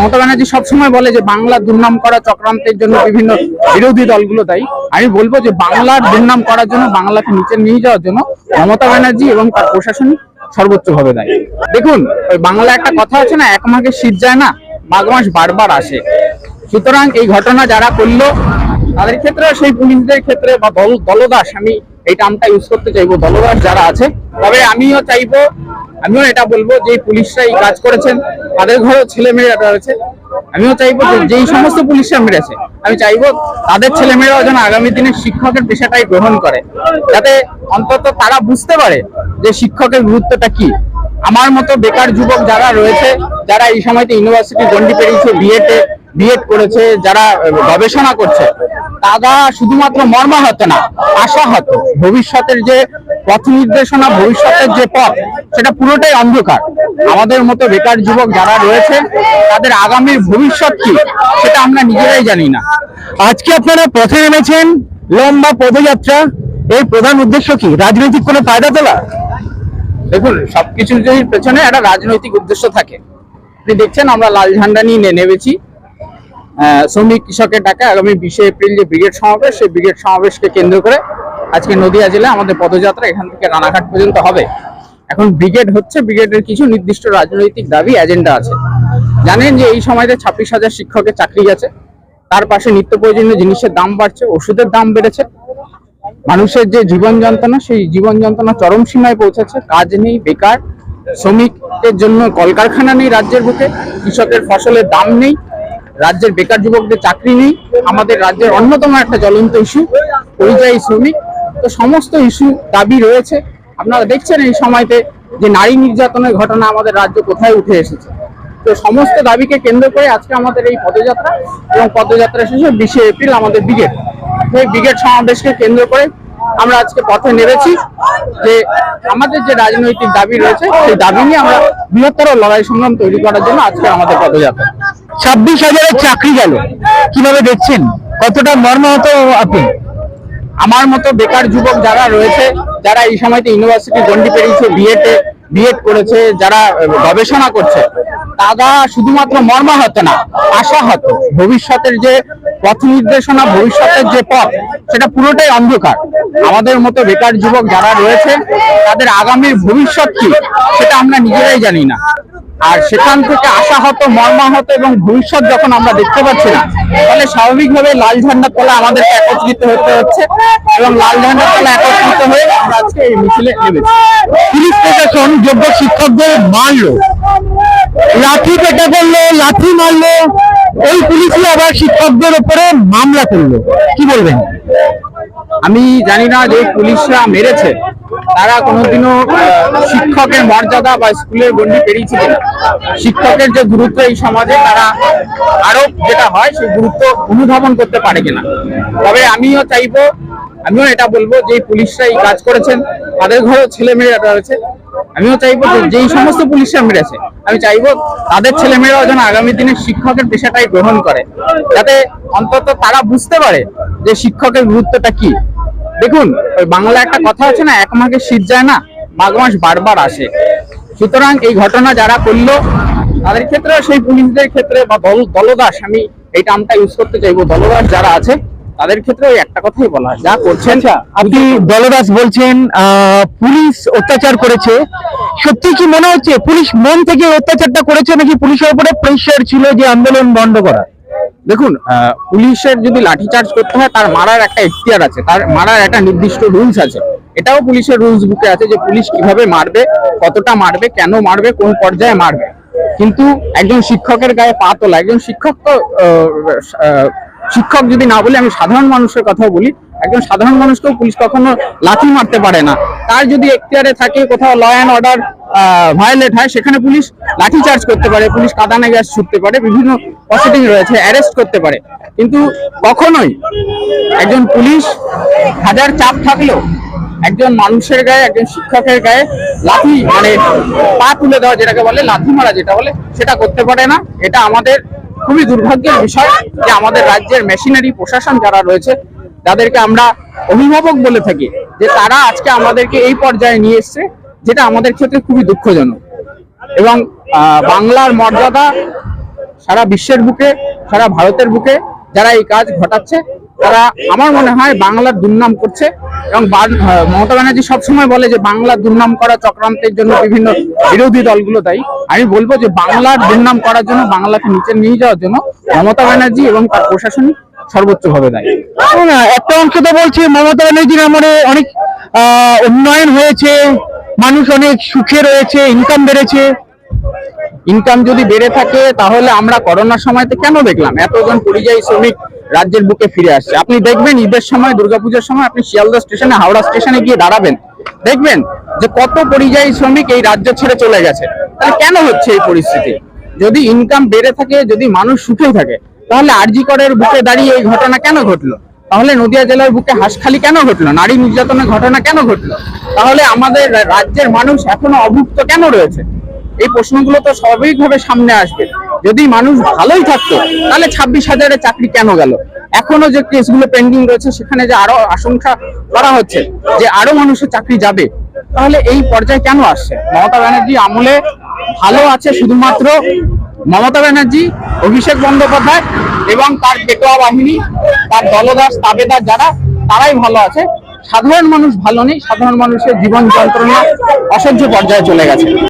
মমতা ব্যানার্জি সবসময় বলে যে বাংলার দুর্নাম করা চক্রান্তের জন্য বিভিন্ন বিরোধী দলগুলো দায়ী। আমি বলব যে বাংলার দুর্নাম করার জন্য, বাংলাকে নিচে নিয়ে যাওয়ার জন্য মমতা ব্যানার্জি এবং তার প্রশাসনিক সর্বোচ্চ ভাবে দায়ী। দেখুন, ওই বাংলা একটা কথা আছে না, এক মাঘে শীত যায় না, মাঘ মাস বারবার আসে। সুতরাং এই ঘটনা যারা করল, তাদের ক্ষেত্রে সেই পুলিশদের ক্ষেত্রে বা দল দলদাস, আমি এই টার্মটা ইউজ করতে চাইব, দলদাস যারা আছে, তবে আমিও চাইব আমিও এটা বলব যে পুলিশরা এই কাজ করেছেন, তাদের ঘরেও ছেলে মেয়েরা রয়েছে। আমিও চাইব যেই সমস্ত পুলিশরা মেরেছে, আমি চাইব তাদের ছেলে মেয়েরাও যেন আগামী দিনে শিক্ষকের পেশাটাই গ্রহণ করে। যাতে অন্তত তারা বুঝতে পারে যে শিক্ষকের গুরুত্বটা কি। আমার মতো বেকার যুবক যারা রয়েছে, যারা এই সময়তে ইউনিভার্সিটি গন্ডি পেরিয়েছে বিএড বিএড করেছে, যারা গবেষণা করছে, তারা শুধুমাত্র মর্মাহত না, আশাহত। ভবিষ্যতের যে পথ নির্দেশনা ভবিষ্যতের যে পথ, সেটা পুরোটাই অন্ধকার। আমাদের মতো বেকার যুবক যারা রয়েছে, তাদের আগামীর ভবিষ্যৎ কি, সেটা আমরা নিজেরাই জানি না। আজকে আপনারা পথে নেমেছেন, লম্বা পদযাত্রা, এর প্রধান উদ্দেশ্য কি? রাজনৈতিক কোনো ফায়দা তোলা? দেখুন, সবকিছুর যদি পেছনে একটা রাজনৈতিক উদ্দেশ্য থাকে। আপনি দেখছেন, আমরা লাল ঝান্ডা নিয়ে নেমেছি। শ্রমিক কৃষকের ডাকে আগামী বিশে এপ্রিল যে ব্রিগেড সমাবেশ, সেই ব্রিগেড সমাবেশকে কেন্দ্র করে আজকে নদিয়া জেলায় আমাদের পদযাত্রা এখান থেকে রানাঘাট পর্যন্ত হবে। এখন ব্রিগেড হচ্ছে, ব্রিগেডের কিছু নির্দিষ্ট রাজনৈতিক দাবি, এজেন্ডা আছে। জানেন যে এই সময়তে ছাব্বিশ হাজার শিক্ষকের চাকরি গেছে তার পাশে নিত্য প্রয়োজনীয় জিনিসের দাম বাড়ছে, ওষুধের দাম বেড়েছে। মানুষের যে জীবন যন্ত্রণা, সেই জীবন যন্ত্রণা চরম সীমায় পৌঁছেছে। কাজ নেই, বেকার, শ্রমিকের জন্য কলকারখানা নেই রাজ্যের বুকে, কৃষকের ফসলের দাম নেই, রাজ্যের বেকার যুবকদের চাকরি নেই। আমাদের রাজ্যের অন্যতম একটা জ্বলন্ত ইস্যু, পরিযায়ী শ্রমিক। তো সমস্ত ইস্যু দাবি রয়েছে। আপনারা দেখছেন এই সময়তে যে নারী নির্যাতনের ঘটনা আমাদের রাজ্য কোথায় উঠে এসেছে। তো সমস্ত দাবিকে কেন্দ্র করে আজকে আমাদের এই পদযাত্রা এবং পদযাত্রা শেষে বিশে এপ্রিল আমাদের ব্রিগেড। সেই ব্রিগেড সমাবেশকে কেন্দ্র করে আমরা আজকে পথে নেমেছি যে আমাদের যে রাজনৈতিক দাবি রয়েছে, সেই দাবি নিয়ে আমরা বৃহত্তর লড়াই সংগ্রাম তৈরি করার জন্য আজকে আমাদের পদযাত্রা। ছাব্বিশ হাজারের চাকরি গেল। কীভাবে দেখছেন? কতটা মর্মাহত আপনি? আমার মতো বেকার যুবক যারা রয়েছে, যারা এই সময়তে ইউনিভার্সিটি গন্ডি পেরিয়েছে বিএড বিএড করেছে, যারা গবেষণা করছে, তারা শুধুমাত্র মর্মাহত না আশা আশাহত। ভবিষ্যতের যে পথ নির্দেশনা ভবিষ্যতের যে পথ, সেটা পুরোটাই অন্ধকার। আমাদের মতো বেকার যুবক যারা রয়েছে, তাদের আগামীর ভবিষ্যৎ কি, সেটা আমরা নিজেরাই জানি না। আর সেখান থেকে আশাহত, মর্মাহত এবং ভবিষ্যৎ যখন আমরা দেখতে পাচ্ছি না, তাহলে স্বাভাবিকভাবে লাল ঝান্ডা তোলা আমাদেরকে একত্রিত হতে হচ্ছে এবং লাল ঝান্ডা তোলা একত্রিত হয়ে আজকে এই মিছিলে নেমেছি। পুলিশ প্রশাসন, যোগ্য শিক্ষকদের মারলো। লাঠি পেটা করল লাঠি মারলো। এই পুলিশই আবার শিক্ষকদের উপরে মামলা করল। কি বলবেন? আমি জানি না যে পুলিশরা মেরেছে। তারা কোনোদিনও শিক্ষকের মর্যাদা বা স্কুলের গন্ডি পেরিয়েছে কিনা শিক্ষকের যে গুরুত্ব এই সমাজে, তারা আরও যেটা হয়, সেই গুরুত্ব অনুধাবন করতে পারে কিনা। তবে আমিও চাইব, আমিও এটা বলব যে পুলিশরা এই কাজ করেছেন। তাদের ঘরেও ছেলে মেয়েরা রয়েছে। আমিও চাইব যেই সমস্ত পুলিশরা মেরেছে, আমি চাইব তাদের ছেলেমেয়েরাও যেন আগামী দিনে শিক্ষকের পেশাটাই গ্রহণ করে। যাতে অন্তত তারা বুঝতে পারে যে শিক্ষকের গুরুত্বটা কি। দেখুন ওই বাংলা একটা কথা আছে না এক মাঘে শীত যায় না মাঘ মাস বারবার আসে। সুতরাং এই ঘটনা যারা করল তাদের ক্ষেত্রে সেই পুলিশদের ক্ষেত্রে বা দল দলদাস আমি এই টার্মটা ইউজ করতে চাইব দলদাস যারা আছে তাদের ক্ষেত্রে ওই একটা কথাই বলা যা করছেন আপনি দলদাস বলছেন আহ, পুলিশ অত্যাচার করেছে। সত্যি কি মনে হচ্ছে পুলিশ মন থেকে অত্যাচারটা করেছে নাকি পুলিশের উপরে প্রেশার ছিল যে আন্দোলন বন্ধ করা দেখুন পুলিশের যদি লাঠিচার্জ করতে হয়, তার মারার একটা এখতিয়ার আছে, তার মারার একটা নির্দিষ্ট রুলস আছে। এটাও পুলিশের রুলস বুকে আছে যে পুলিশ কীভাবে মারবে, কতটা মারবে, কেন মারবে, কোন পর্যায়ে মারবে। কিন্তু একজন শিক্ষকের গায়ে পা তোলা, একজন শিক্ষক তো শিক্ষক যদি না বলি, আমি সাধারণ মানুষের কথাও বলি, একজন সাধারণ মানুষকেও পুলিশ কখনো লাথি মারতে পারে না। তার যদি এখতিয়ারে থাকে কোথাও ল অ্যান্ড অর্ডার ভায়োলেট হয়, সেখানে পুলিশ লাঠি চার্জ করতে পারে, পুলিশ কাদানে গ্যাস ছুটতে পারে, বিভিন্ন প্রসিডিং রয়েছে অ্যারেস্ট করতে পারে। কিন্তু কখনোই একজন পুলিশ হাজার চাপ থাকলেও একজন মানুষের গায়ে, একজন শিক্ষকের গায়ে লাঠি মানে পা তুলে দেওয়া যেটাকে বলে লাঠি মারা যেটা বলে, সেটা করতে পারে না। এটা আমাদের খুবই দুর্ভাগ্যের বিষয় যে আমাদের রাজ্যের মেশিনারি প্রশাসন যারা রয়েছে যাদেরকে আমরা অভিভাবক বলে থাকি যে তারা আজকে আমাদেরকে এই পর্যায়ে নিয়ে এসছে। যেটা আমাদের ক্ষেত্রে খুবই দুঃখজনক। এবং বাংলার মর্যাদা সারা বিশ্বের বুকে, সারা ভারতের বুকে যারা এই কাজ ঘটাচ্ছে, তারা আমার মনে হয় বাংলার দুর্নাম করছে। এবং মমতা ব্যানার্জি সবসময় বলে যে বাংলার দুর্নাম করা চক্রান্তের জন্য বিভিন্ন বিরোধী দলগুলো দায়ী। আমি বলব যে বাংলার দুর্নাম করার জন্য, বাংলাকে নিচে নিয়ে যাওয়ার জন্য মমতা ব্যানার্জি এবং তার প্রশাসনিক সর্বোচ্চভাবে দায়ী। একটা অংশ তো বলছে, মমতা ব্যানার্জির আমলে অনেক উন্নয়ন হয়েছে মানুষ অনেক সুখে রয়েছে ইনকাম বেড়েছে। ইনকাম যদি বেড়ে থাকে, তাহলে আমরা করোনার সময়তে কেন দেখলাম? এতজন পরিযায়ী শ্রমিক রাজ্যের বুকে ফিরে আসছে। আপনি দেখবেন ঈদের সময়, দুর্গাপূজার সময় আপনি শিয়ালদা স্টেশনে, হাওড়া স্টেশনে গিয়ে দাঁড়াবেন। দেখবেন যে কত পরিযায়ী শ্রমিক এই রাজ্য ছেড়ে চলে গেছে। তাহলে কেন হচ্ছে এই পরিস্থিতি? যদি ইনকাম বেড়ে থাকে, যদি মানুষ সুখেই থাকে, তাহলে আরজি করের বুকে দাঁড়িয়ে এই ঘটনা কেন ঘটলো? তাহলে নদিয়া জেলার বুকে হাসখালি কেন ঘটলো? নারী নির্যাতনের ঘটনা কেন ঘটলো? তাহলে আমাদের রাজ্যের মানুষ এখনও অভুক্ত কেন রয়েছে? এই প্রশ্নগুলো তো স্বাভাবিকভাবে সামনে আসবে। যদি মানুষ ভালোই থাকতো, তাহলে ছাব্বিশ হাজারের চাকরি কেন গেল? এখনও যে কেসগুলো পেন্ডিং রয়েছে, সেখানে যে আরও আশঙ্কা করা হচ্ছে যে আরও মানুষের চাকরি যাবে, তাহলে এই পর্যায়ে কেন আসছে? মমতা ব্যানার্জি আমলে ভালো আছে শুধুমাত্র মমতা ব্যানার্জি, অভিষেক বন্দ্যোপাধ্যায় এবং তার পেটোয়া বাহিনী, তার দলদাস, তাবেদার যারা, তারাই ভালো আছে। সাধারণ মানুষ ভালো নেই, সাধারণ মানুষের জীবন যন্ত্রণা অসহ্য পর্যায়ে চলে গেছে।